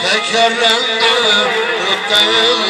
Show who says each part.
Speaker 1: Tekerlendi, tekerlendi